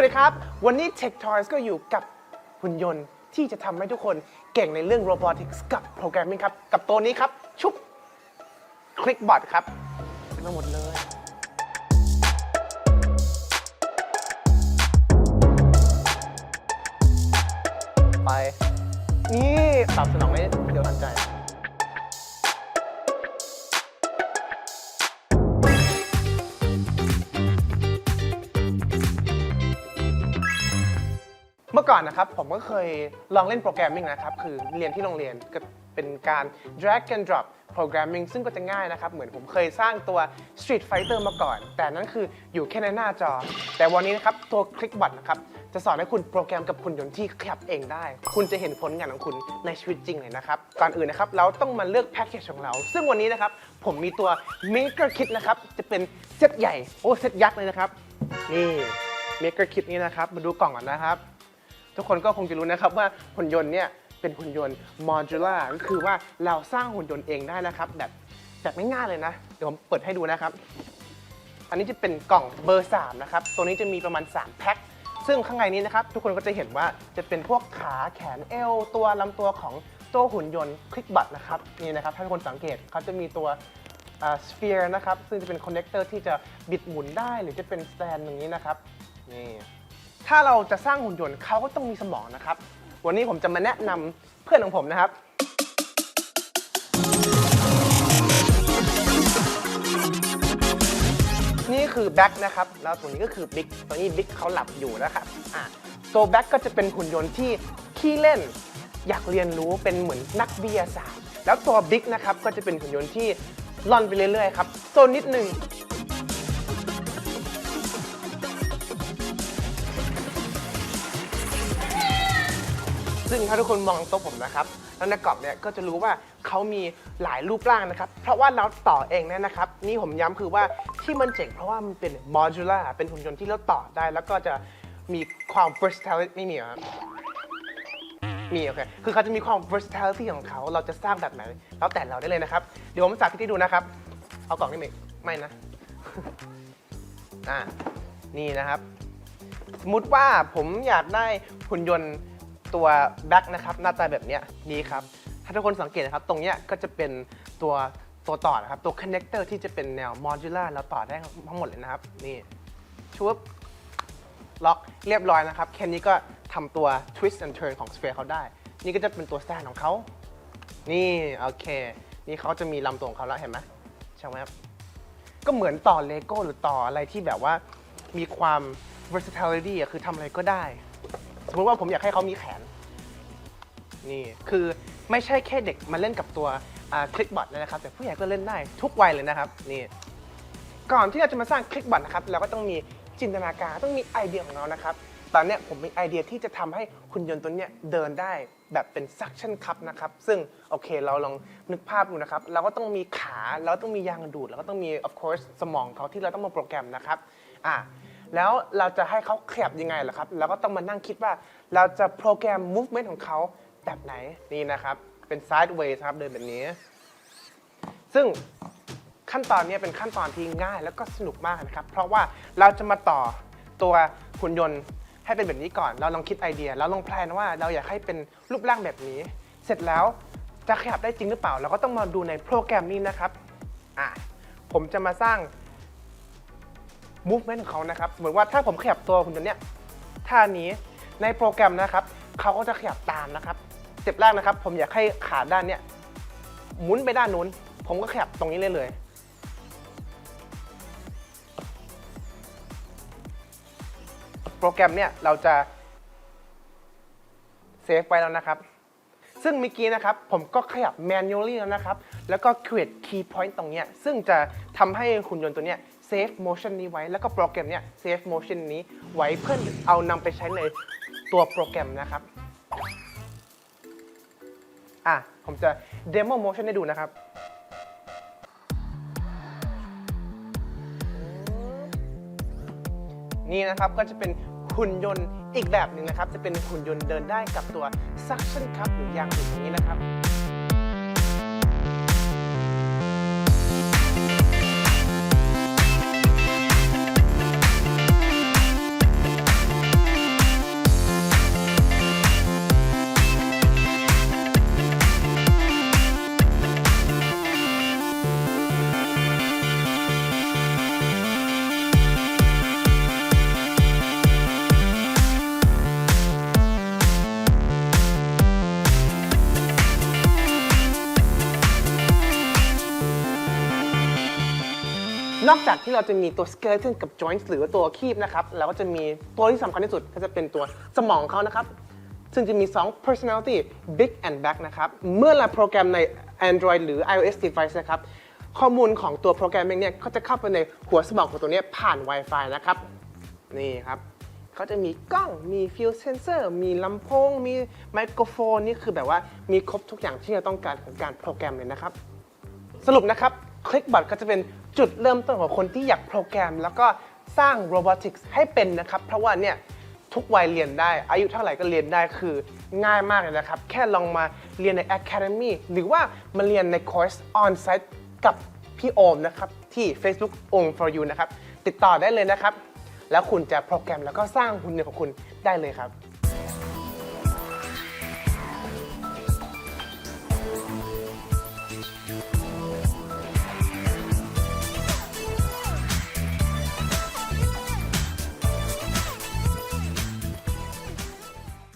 วัสดีครับ วันนี้ Tech Toys ก็อยู่กับหุ่นยนต์ที่จะทำให้ทุกคนเก่งในเรื่อง Robotics กับ Programming ครับ กับตัวนี้ครับ ชุบ ClickBot ครับเต็มไปหมดเลยไป นี่ตอบสนองได้เดี๋ยวทันใจ ก่อนนะครับ ผมก็เคยลองเล่นโปรแกรมมิ่งนะครับ คือเรียนที่โรงเรียนก็เป็นการ drag and drop programming ซึ่งก็จะง่ายนะครับ เหมือนผมเคยสร้างตัว Street Fighter มาก่อน แต่นั่นคืออยู่แค่ในหน้าจอ แต่วันนี้นะครับ ตัว ClickBot นะครับ จะสอนให้คุณโปรแกรมกับหุ่นยนต์ที่ขยับเองได้ คุณจะเห็นผลงานของคุณในชีวิตจริงเลยนะครับ ก่อนอื่นนะครับ เราต้องมาเลือกแพ็กเกจของเรา ซึ่งวันนี้นะครับ ผมมีตัว Maker Kit นะครับ จะเป็นเซตใหญ่ โอ้ เซตยักษ์เลยนะครับ นี่ Maker Kit นี่นะครับ มาดูกล่องก่อนนะครับ ทุกคนก็คงจะรู้นะครับว่าหุ่นยนต์เนี่ยเป็นหุ่นยนต์ modular ก็คือว่าเราสร้างหุ่นยนต์เองได้นะครับ แบบแบบไม่ง่ายเลยนะ เดี๋ยวผมเปิดให้ดูนะครับ อันนี้จะเป็นกล่องเบอร์ 3 นะครับ ตัวนี้จะมีประมาณ 3 แพ็คซึ่งข้างในนี้นะครับ ทุกคนก็จะเห็นว่าจะเป็นพวกขาแขนเอวตัวลำตัวของตัวหุ่นยนต์คลิกบัตนะครับนี่นะครับ ถ้าทุกคนสังเกตเขาจะมีตัวสเฟียร์นะครับ ซึ่งจะเป็นคอนเนคเตอร์ที่จะบิดหมุนได้หรือจะเป็นสแตนอย่างนี้นะครับนี่ ถ้าเราจะสร้างหุ่นยนต์เขาก็ต้องมีสมองนะครับ วันนี้ผมจะมาแนะนำเพื่อนของผมนะครับ นี่คือแบ็คนะครับ แล้วตัวนี้ก็คือบิ๊กตัวนี้บิ๊กเขาหลับอยู่นะครับอะตัวแบ็คก็จะเป็นหุ่นยนต์ที่ขี้เล่น อยากเรียนรู้เป็นเหมือนนักวิทยาศาสตร์ แล้วตัวบิ๊กนะครับก็จะเป็นหุ่นยนต์ที่ล่อนไปเรื่อยๆครับโซนนิดนึง ซึ่งถ้าทุกคนมองโต๊ะผมนะครับแล้วในกรอบเนี่ยก็จะรู้ว่าเขามีหลายรูปร่างนะครับ เพราะว่าเราต่อเองเนี่ยนะครับ นี่ผมย้ำคือว่าที่มันเจ๋งเพราะว่ามันเป็น modular เป็นหุ่นยนต์ที่เราต่อได้ แล้วก็จะมีความ versatility ไม่มีเหรอครับมีโอเค คือเขาจะมีความ versatility ของเขา เราจะสร้างแบบไหน แล้วแต่เราได้เลยนะครับ เดี๋ยวผมสาธิตให้ดูนะครับ เอากล่องนี่ไหมไม่นะ อ่า นี่นะครับ สมมติว่าผมอยากได้หุ่นยนต์ ตัวแบ็คนะครับหน้าตาแบบเนี้ยนี่ครับ ถ้าทุกคนสังเกตนะครับ ตรงเนี้ยก็จะเป็นตัวตัวต่อนะครับ ตัวคอนเนคเตอร์ที่จะเป็นแนวโมดูล่าแล้วต่อได้ทั้งหมดเลยนะครับ นี่ชุบล็อกเรียบร้อยนะครับ แค่นี้ก็ทำตัว twist and turn ของ sphere เขาได้ นี่ก็จะเป็นตัว stand ของเขา นี่โอเค นี่เขาจะมีลำตัวของเขาแล้วเห็นไหมใช่ไหมครับก็เหมือนต่อเลโก้หรือต่ออะไรที่แบบว่ามีความ versatility คือทำอะไรก็ได้ สมมติว่าผมอยากให้เขามีแขน นี่คือไม่ใช่แค่เด็กมาเล่นกับตัวคลิกบอทนะครับ แต่ผู้ใหญ่ก็เล่นได้ทุกวัยเลยนะครับนี่ก่อนที่เราจะมาสร้างคลิกบอทนะครับเราก็ต้องมีจินตนาการต้องมีไอเดียของเรานะครับ ตอนนี้ผมมีไอเดียที่จะทำให้คุณยนต์ตัวนี้เดินได้แบบเป็น suction cup นะครับ ซึ่งโอเคเราลองนึกภาพดูนะครับ เราก็ต้องมีขา เราต้องมียางดูด แล้วก็ต้องมี of course สมองเขาที่เราต้องมาโปรแกรมนะครับอ่า แล้วเราจะให้เขาขยับยังไงล่ะครับเราก็ต้องมานั่งคิดว่าเราจะโปรแกรม movement ของเขาแบบไหนนี่นะครับ เป็น sideways ครับเดินแบบนี้ ซึ่งขั้นตอนนี้เป็นขั้นตอนที่ง่ายแล้วก็สนุกมากนะครับ เพราะว่าเราจะมาต่อตัวหุ่นยนต์ให้เป็นแบบนี้ก่อน เราลองคิดไอเดียแล้วลองแพลนว่าเราอยากให้เป็นรูปร่างแบบนี้ เสร็จแล้วจะขยับได้จริงหรือเปล่า เราก็ต้องมาดูในโปรแกรมนี้นะครับ อะ ผมจะมาสร้าง movement ของเขานะครับ เหมือนว่าถ้าผมขยับตัวหุ่นยนต์เนี้ยท่านี้ในโปรแกรมนะครับเขาก็จะขยับตามนะครับสเต็ปแรกนะครับ ผมอยากให้ขาด้านเนี้ยหมุนไปด้านนู้น ผมก็ขยับตรงนี้เลยเลยโปรแกรมเนี่ยเราจะเซฟไว้แล้วนะครับ ซึ่งเมื่อกี้นะครับ ผมก็ขยับ manually แล้วนะครับ แล้วก็ create key point ตรงเนี้ยซึ่งจะทำให้หุ่นยนต์ตัวเนี้ย save motion นี้ไว้ แล้วก็โปรแกรมเนี้ย save motion นี้ไว้เพื่อเอานำไปใช้ในตัวโปรแกรมนะครับอะผมจะ demo motion ให้ดูนะครับนี่นะครับก็จะเป็นหุ่นยนต์อีกแบบหนึ่งนะครับ จะเป็นหุ่นยนต์เดินได้กับตัว suction cup หรือยางดูดอย่างนี้นะครับ นอกจากที่เราจะมีตัว skeleton กับ joints หรือว่าตัวคีบนะครับเราก็จะมีตัวที่สำคัญที่สุดก็จะเป็นตัวสมองเขานะครับ ซึ่งจะมี 2 personality big and back นะครับ เมื่อเราโปรแกรมใน Android หรือ iOS device นะครับ ข้อมูลของตัว programming เนี่ยก็จะเข้าไปในหัวสมองของตัวนี้ผ่าน Wi-Fi นะครับ นี่ครับเขาจะมีกล้อง มี field sensor มีลำโพง มีไมโครโฟน นี่คือแบบว่ามีครบทุกอย่างที่เราต้องการของการโปรแกรมเลยนะครับ สรุปนะครับ ClickBot ก็จะเป็น จุดเริ่มต้นของคนที่อยากโปรแกรม แล้วก็สร้าง robotics ให้เป็นนะครับ เพราะว่าเนี่ยทุกวัยเรียนได้ อายุเท่าไหร่ก็เรียนได้คือง่ายมากเลยนะครับ แค่ลองมาเรียนใน Academy หรือว่ามาเรียนในคอร์ส on-site กับพี่โอมนะครับ ที่ Facebook อง for you นะครับ ติดต่อได้เลยนะครับ แล้วคุณจะโปรแกรมแล้วก็สร้างหุ่นยนต์ของคุณได้เลยครับ